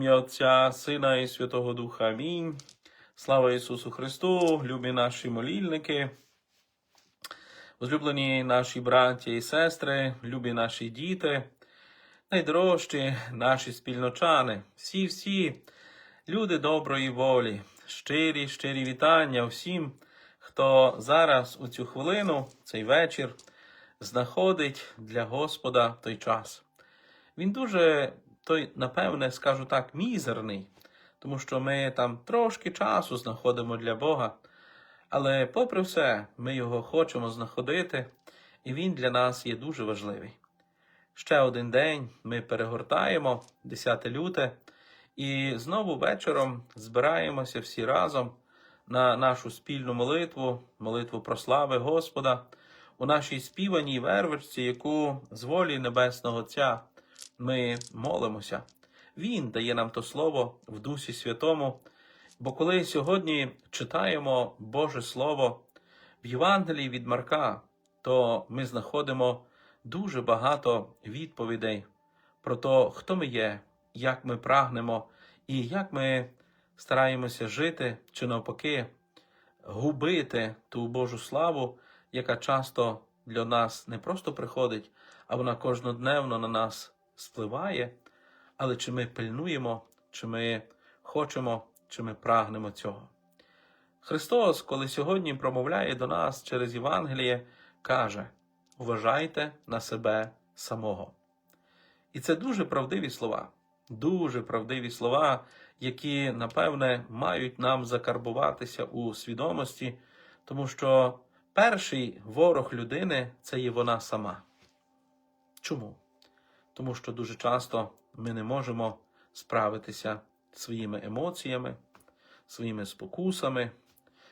Ім'я Отця, Сина і Святого Духа. Амінь. Слава Ісусу Христу, любі наші молільники, возлюблені наші браті і сестри, любі наші діти, найдорожчі наші спільночани, всі-всі люди доброї волі, щирі, щирі вітання всім, хто зараз у цю хвилину, цей вечір, знаходить для Господа той час. Він дуже, той, напевне, скажу так, мізерний, тому що ми там трошки часу знаходимо для Бога. Але, попри все, ми його хочемо знаходити, і він для нас є дуже важливий. Ще один день ми перегортаємо 10 люте, і знову вечором збираємося всі разом на нашу спільну молитву, молитву про слави Господа, у нашій співаній вервичці, яку з волі Небесного Отця ми молимося. Він дає нам то слово в Дусі Святому. Бо коли сьогодні читаємо Боже Слово в Євангелії від Марка, то ми знаходимо дуже багато відповідей про те, хто ми є, як ми прагнемо і як ми стараємося жити чи навпаки губити ту Божу славу, яка часто для нас не просто приходить, а вона кожнодневно на нас спливає. Але чи ми пильнуємо, чи ми хочемо, чи ми прагнемо цього? Христос, коли сьогодні промовляє до нас через Євангеліє, каже: Уважайте на себе самого. І це дуже правдиві слова, дуже правдиві слова, які, напевне, мають нам закарбуватися у свідомості, тому що перший ворог людини це є вона сама. Чому? Тому що дуже часто ми не можемо справитися своїми емоціями, своїми спокусами,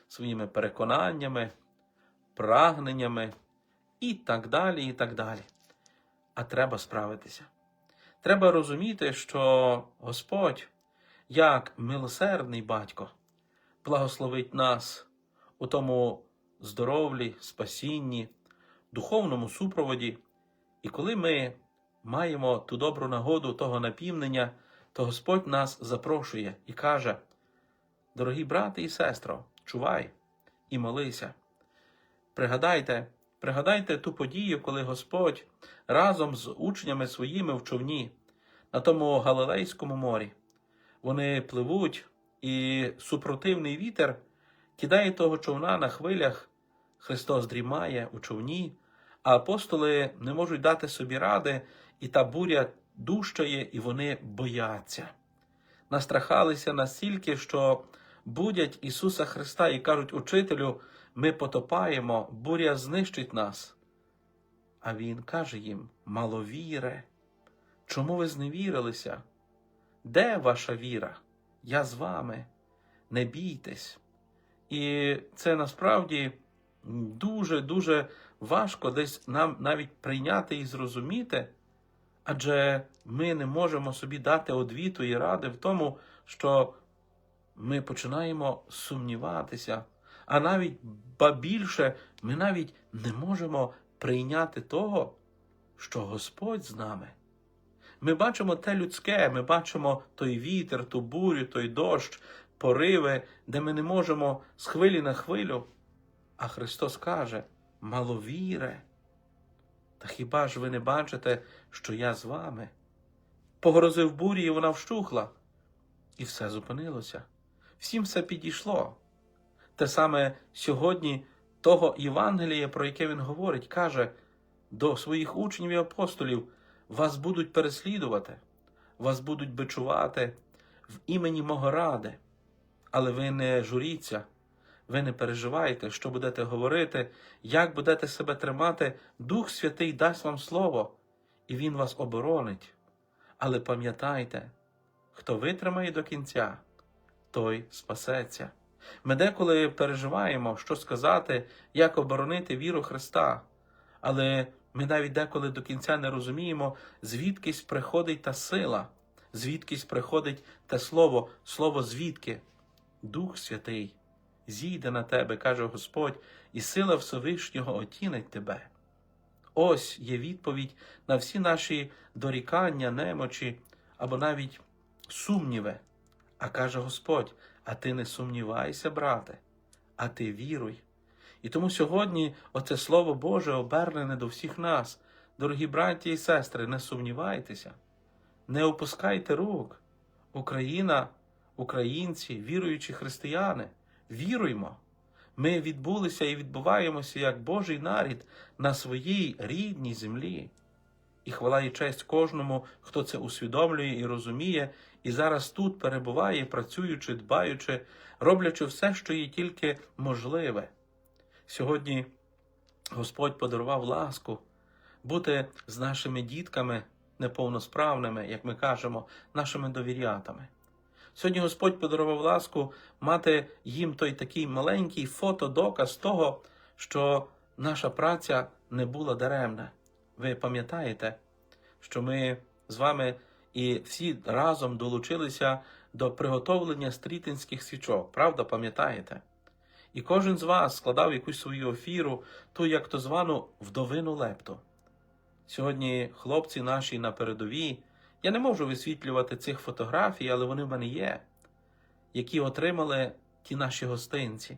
своїми переконаннями, прагненнями і так далі, і так далі. А треба справитися. Треба розуміти, що Господь, як милосердний батько, благословить нас у тому здоров'ї, спасінні, духовному супроводі. І коли ми маємо ту добру нагоду того напівнення, то Господь нас запрошує і каже: Дорогі брати і сестро, чувай і молися. Пригадайте, пригадайте ту подію, коли Господь разом з учнями своїми в човні на тому Галилейському морі. Вони пливуть, і супротивний вітер кидає того човна на хвилях. Христос дрімає у човні, а апостоли не можуть дати собі ради, і та буря дужчає, і вони бояться. Настрахалися настільки, що будять Ісуса Христа і кажуть Учителю, ми потопаємо, буря знищить нас. А Він каже їм: маловіре, чому ви зневірилися? Де ваша віра? Я з вами, не бійтесь. І це насправді дуже-дуже важко десь нам навіть прийняти і зрозуміти, адже ми не можемо собі дати одвіту і ради в тому, що ми починаємо сумніватися, а навіть ба більше ми навіть не можемо прийняти того, що Господь з нами. Ми бачимо те людське, ми бачимо той вітер, ту бурю, той дощ, пориви, де ми не можемо з хвилі на хвилю. А Христос каже: маловіре. Та хіба ж ви не бачите, що я з вами? Погрозив бурі, і вона вщухла, і все зупинилося. Всім все підійшло. Те саме сьогодні того Євангелія, про яке він говорить, каже до своїх учнів і апостолів: вас будуть переслідувати, вас будуть бичувати в імені мого ради. Але ви не журіться, ви не переживайте, що будете говорити, як будете себе тримати, Дух Святий дасть вам слово, і Він вас оборонить. Але пам'ятайте, хто витримає до кінця, той спасеться. Ми деколи переживаємо, що сказати, як оборонити віру Христа, але ми навіть деколи до кінця не розуміємо, звідкись приходить та сила, звідкись приходить те слово, слово звідки. Дух Святий зійде на тебе, каже Господь, і сила Всевишнього отінить тебе. Ось є відповідь на всі наші дорікання, немочі або навіть сумніви. А каже Господь: а ти не сумнівайся, брате, а ти віруй. І тому сьогодні оце Слово Боже обернене до всіх нас. Дорогі браті і сестри, не сумнівайтеся, не опускайте рук. Україна, українці, віруючі християни, віруймо. Ми відбулися і відбуваємося як Божий нарід на своїй рідній землі. І хвала і честь кожному, хто це усвідомлює і розуміє, і зараз тут перебуває, працюючи, дбаючи, роблячи все, що є тільки можливе. Сьогодні Господь подарував ласку бути з нашими дітками неповносправними, як ми кажемо, нашими довірятами. Сьогодні Господь подарував ласку мати їм той такий маленький фотодоказ того, що наша праця не була даремна. Ви пам'ятаєте, що ми з вами і всі разом долучилися до приготовлення стрітинських свічок, правда, пам'ятаєте? І кожен з вас складав якусь свою офіру, ту як то звану вдовину лепту. Сьогодні хлопці наші на передовій, я не можу висвітлювати цих фотографій, але вони в мене є, які отримали ті наші гостинці.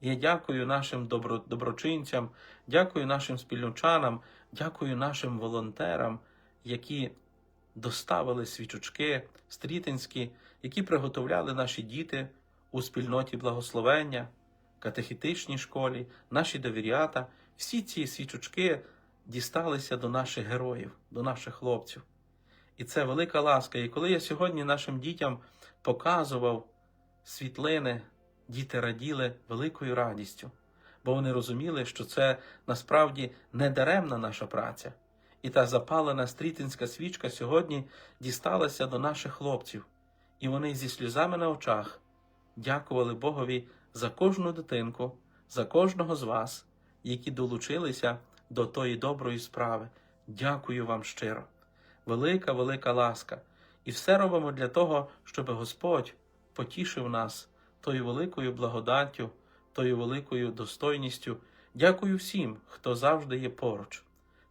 Я дякую нашим добро, доброчинцям, дякую нашим спільночанам, дякую нашим волонтерам, які доставили свічочки стрітинські, які приготовляли наші діти у спільноті благословення, катехітичній школі, наші довірята. Всі ці свічочки дісталися до наших героїв, до наших хлопців. І це велика ласка. І коли я сьогодні нашим дітям показував світлини, діти раділи великою радістю, бо вони розуміли, що це насправді не даремна наша праця. І та запалена стрітинська свічка сьогодні дісталася до наших хлопців, і вони зі сльозами на очах дякували Богові за кожну дитинку, за кожного з вас, які долучилися до тої доброї справи. Дякую вам щиро. Велика, велика ласка. І все робимо для того, щоб Господь потішив нас тою великою благодаттю, тою великою достойністю. Дякую всім, хто завжди є поруч.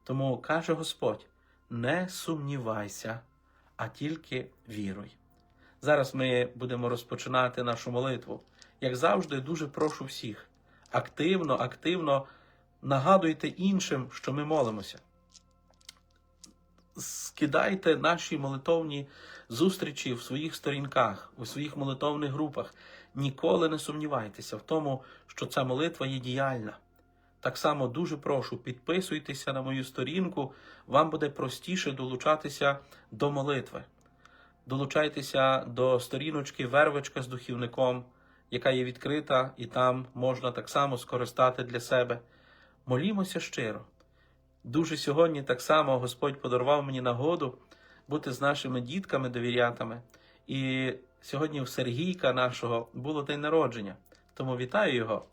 Тому каже Господь: не сумнівайся, а тільки віруй. Зараз ми будемо розпочинати нашу молитву. Як завжди, дуже прошу всіх активно, активно нагадуйте іншим, що ми молимося. Скидайте наші молитовні зустрічі в своїх сторінках, у своїх молитовних групах. Ніколи не сумнівайтеся в тому, що ця молитва є діяльна. Так само дуже прошу, підписуйтеся на мою сторінку, вам буде простіше долучатися до молитви. Долучайтеся до сторіночки Вервочка з духівником, яка є відкрита, і там можна так само скористати для себе. Молімося щиро. Дуже сьогодні так само Господь подарував мені нагоду бути з нашими дітками, довірятами. І сьогодні у Сергійка нашого було день народження. Тому вітаю його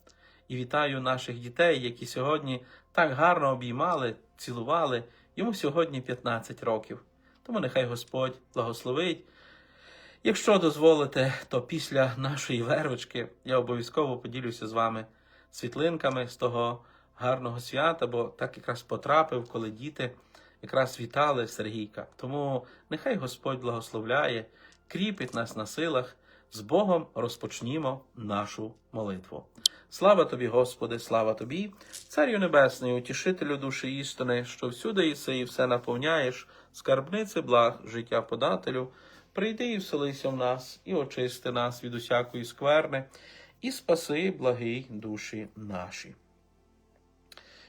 і вітаю наших дітей, які сьогодні так гарно обіймали, цілували. Йому сьогодні 15 років. Тому нехай Господь благословить. Якщо дозволите, то після нашої вервочки я обов'язково поділюся з вами світлинками з того гарного свята, бо так якраз потрапив, коли діти якраз вітали Сергійка. Тому нехай Господь благословляє, кріпить нас на силах. З Богом розпочнімо нашу молитву. Слава тобі, Господи, слава тобі, Царю Небесний, утішителю душі істини, що всюди єси і все наповняєш, скарбниці благ, життя подателю, прийди і вселися в нас, і очисти нас від усякої скверни, і спаси благий душі наші.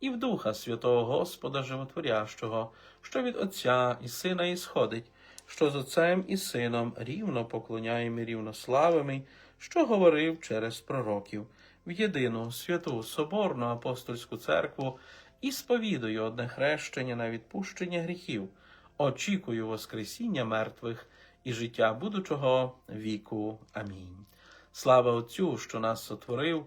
І в Духа Святого Господа Животворящого, що від Отця і Сина ісходить, що з Отцем і Сином рівно поклоняємо і рівнославими, що говорив через пророків, в єдину святу Соборну апостольську церкву і сповідую одне хрещення на відпущення гріхів, очікую Воскресіння мертвих і життя будучого віку. Амінь. Слава Отцю, що нас сотворив,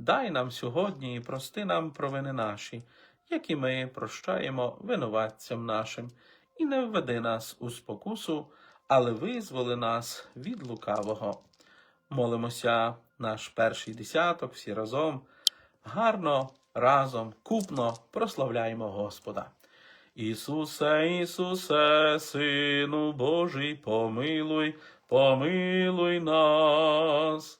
дай нам сьогодні і прости нам провини наші, як і ми прощаємо винуватцям нашим, і не введи нас у спокусу, але визволи нас від лукавого. Молимося наш перший десяток всі разом, гарно, разом, купно прославляємо Господа. Ісусе, Ісусе, Сину Божий, помилуй, помилуй нас.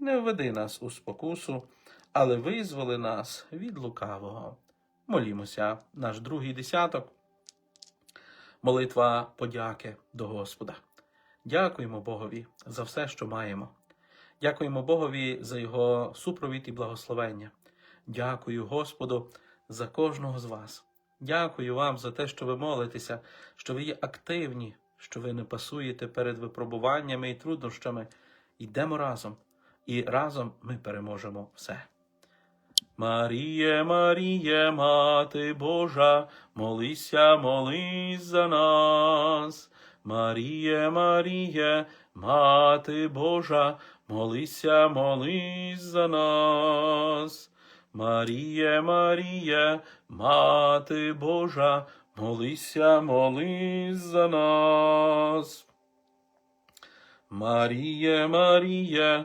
не введи нас у спокусу, але визволи нас від лукавого. Молімося, наш другий десяток. Молитва подяки до Господа. Дякуємо Богові за все, що маємо. Дякуємо Богові за Його супровід і благословення. Дякую Господу за кожного з вас. Дякую вам за те, що ви молитеся, що ви є активні, що ви не пасуєте перед випробуваннями і труднощами. Йдемо разом, і разом ми переможемо все. Маріє, Маріє, Мати Божа, молися, молись за нас. Маріє, Маріє, Мати Божа, молися, молись за нас. Маріє, Маріє, Мати Божа, молися, молись за нас. Маріє, Маріє,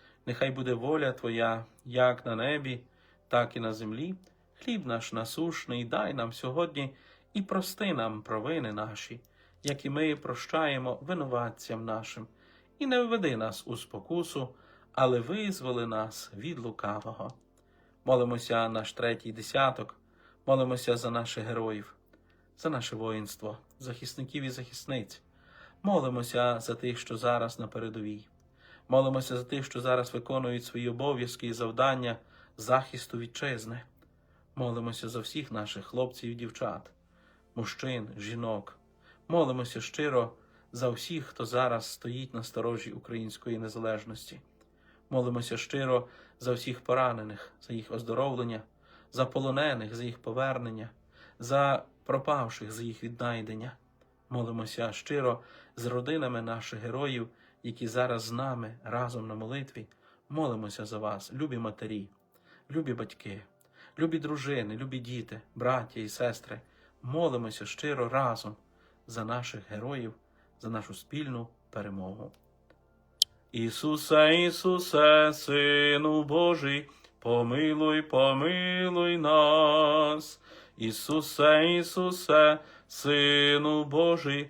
нехай буде воля Твоя, як на небі, так і на землі. Хліб наш насушний дай нам сьогодні і прости нам провини наші, як і ми прощаємо винуватцям нашим, і не введи нас у спокусу, але визволи нас від лукавого. Молимося наш третій десяток, молимося за наших героїв, за наше воїнство, захисників і захисниць. Молимося за тих, що зараз на передовій. Молимося за тих, що зараз виконують свої обов'язки і завдання захисту вітчизни. Молимося за всіх наших хлопців і дівчат, мужчин, жінок. Молимося щиро за всіх, хто зараз стоїть на сторожі української незалежності. Молимося щиро за всіх поранених, за їх оздоровлення, за полонених, за їх повернення, за пропавших, за їх віднайдення. Молимося щиро з родинами наших героїв, які зараз з нами разом на молитві. Молимося за вас, любі матері, любі батьки, любі дружини, любі діти, браття і сестри. Молимося щиро разом за наших героїв, за нашу спільну перемогу. Ісусе, Ісусе, Сину Божий, помилуй, помилуй нас. Ісусе, Ісусе, Сину Божий,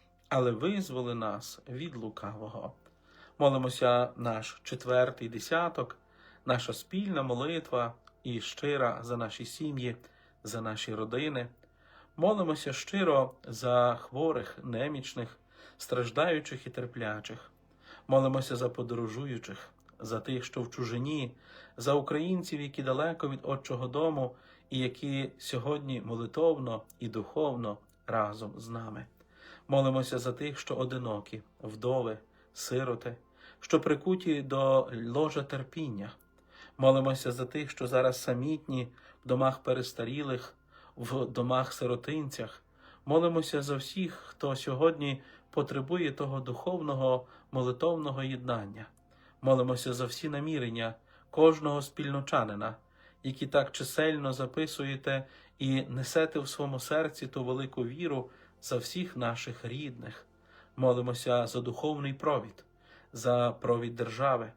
але визволи нас від лукавого. Молимося наш четвертий десяток, наша спільна молитва і щира за наші сім'ї, за наші родини. Молимося щиро за хворих, немічних, страждаючих і терплячих. Молимося за подорожуючих, за тих, що в чужині, за українців, які далеко від Отчого дому і які сьогодні молитовно і духовно разом з нами. Молимося за тих, що одинокі, вдови, сироти, що прикуті до ложа терпіння. Молимося за тих, що зараз самітні в домах перестарілих, в домах сиротинцях. Молимося за всіх, хто сьогодні потребує того духовного молитовного єднання. Молимося за всі намірення кожного спільночанина, які так чисельно записуєте і несете в своєму серці ту велику віру за всіх наших рідних. Молимося за духовний провід, за провід держави.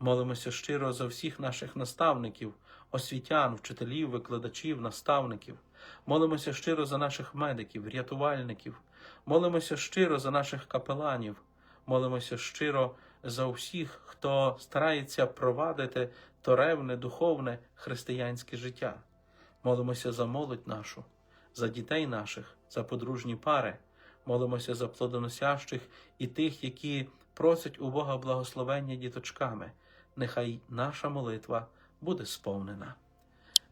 Молимося щиро за всіх наших наставників, освітян, вчителів, викладачів, наставників. Молимося щиро за наших медиків, рятувальників. Молимося щиро за наших капеланів. Молимося щиро за всіх, хто старається провадити то ревне, духовне християнське життя. Молимося за молодь нашу, за дітей наших, за подружні пари. Молимося за плодоносящих і тих, які просять у Бога благословення діточками. Нехай наша молитва буде сповнена.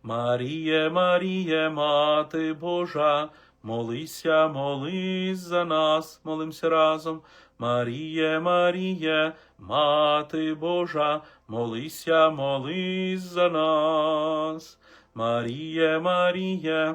Маріє, Маріє, Мати Божа, молися, молись за нас, молимося разом. Маріє, Маріє, Мати Божа, молися, молись за нас. Маріє, Маріє,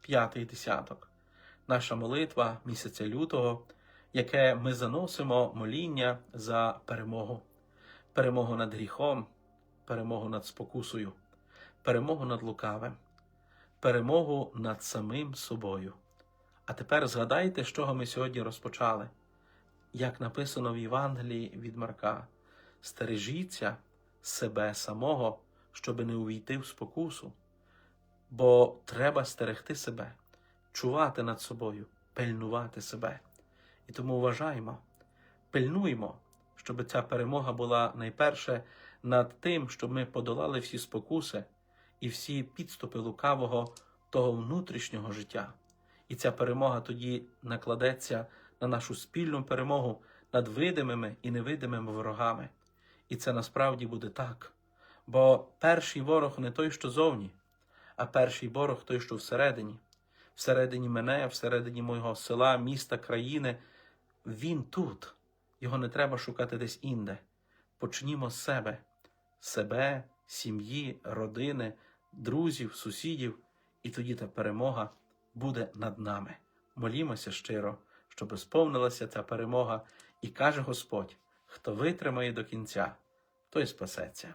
п'ятий десяток, наша молитва місяця лютого, яке ми заносимо моління за перемогу, перемогу над гріхом, перемогу над спокусою, перемогу над лукавим, перемогу над самим собою. А тепер згадайте, з чого ми сьогодні розпочали. Як написано в Євангелії від Марка, стережіться себе самого, щоби не увійти в спокусу, бо треба стерегти себе, чувати над собою, пильнувати себе. І тому вважаємо, пильнуємо, щоб ця перемога була найперше над тим, щоб ми подолали всі спокуси і всі підступи лукавого того внутрішнього життя. І ця перемога тоді накладеться на нашу спільну перемогу над видимими і невидимими ворогами. І це насправді буде так. Бо перший ворог не той, що зовні, а перший ворог той, що всередині, всередині мене, всередині мого села, міста, країни, Він тут. Його не треба шукати десь інде. Почнімо з себе, себе, сім'ї, родини, друзів, сусідів, і тоді та перемога буде над нами. Молімося щиро, щоб сповнилася ця перемога, і каже Господь: хто витримає до кінця, той спасеться.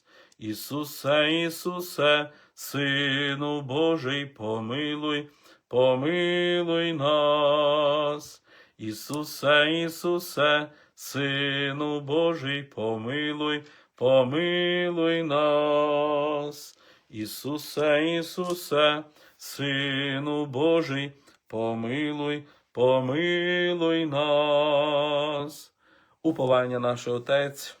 Ісусе, Ісусе, Сину Божий, помилуй, помилуй нас. Ісусе, Ісусе, Сину Божий, помилуй, помилуй нас. Ісусе, Ісусе, Сину Божий, помилуй, помилуй нас. Уповання наш Отець,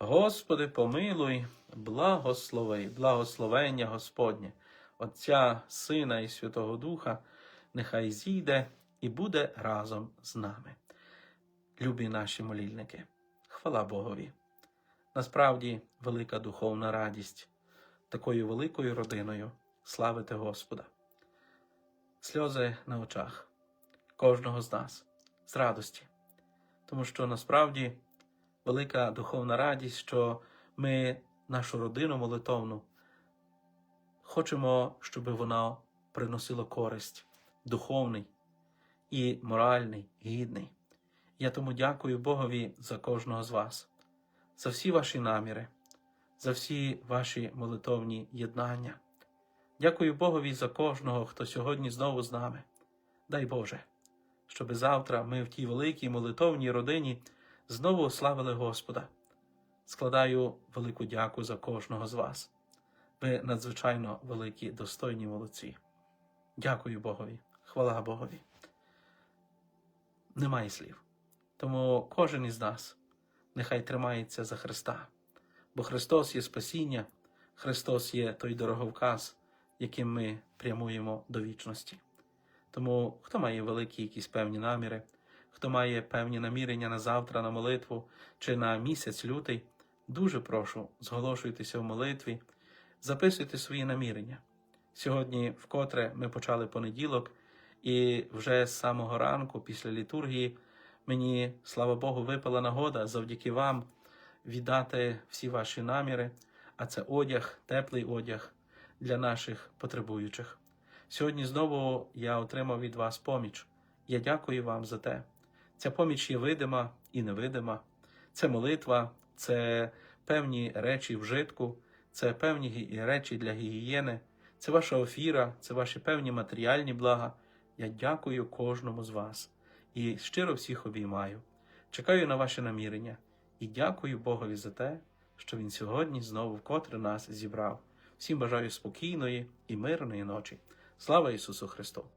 Господи, помилуй, благослови, благословення Господнє, Отця, Сина і Святого Духа, нехай зійде і буде разом з нами. Любі наші молільники, хвала Богові. Насправді велика духовна радість такою великою родиною славити Господа. Сльози на очах кожного з нас з радості, тому що насправді велика духовна радість, що ми нашу родину молитовну хочемо, щоб вона приносила користь духовний і моральний, гідний. Я тому дякую Богові за кожного з вас, за всі ваші наміри, за всі ваші молитовні єднання. Дякую Богові за кожного, хто сьогодні знову з нами. Дай Боже, щоби завтра ми в тій великій молитовній родині знову славили Господа. Складаю велику дяку за кожного з вас. Ви надзвичайно великі, достойні молодці. Дякую Богові, хвала Богові. Немає слів. Тому кожен із нас нехай тримається за Христа, бо Христос є спасіння, Христос є той дороговказ, яким ми прямуємо до вічності. Тому хто має великі якісь певні наміри, хто має певні намірення на завтра, на молитву чи на місяць лютий, дуже прошу, зголошуйтеся в молитві, записуйте свої намірення. Сьогодні, вкотре, ми почали понеділок, і вже з самого ранку, після літургії, мені, слава Богу, випала нагода завдяки вам віддати всі ваші наміри, а це одяг, теплий одяг для наших потребуючих. Сьогодні знову я отримав від вас поміч. Я дякую вам за те. Ця поміч є видима і невидима. Це молитва, це певні речі вжитку, це певні речі для гігієни, це ваша офіра, це ваші певні матеріальні блага. Я дякую кожному з вас і щиро всіх обіймаю. Чекаю на ваші намірення і дякую Богові за те, що Він сьогодні знову вкотре нас зібрав Всім бажаю спокійної і мирної ночі. Слава Ісусу Христу!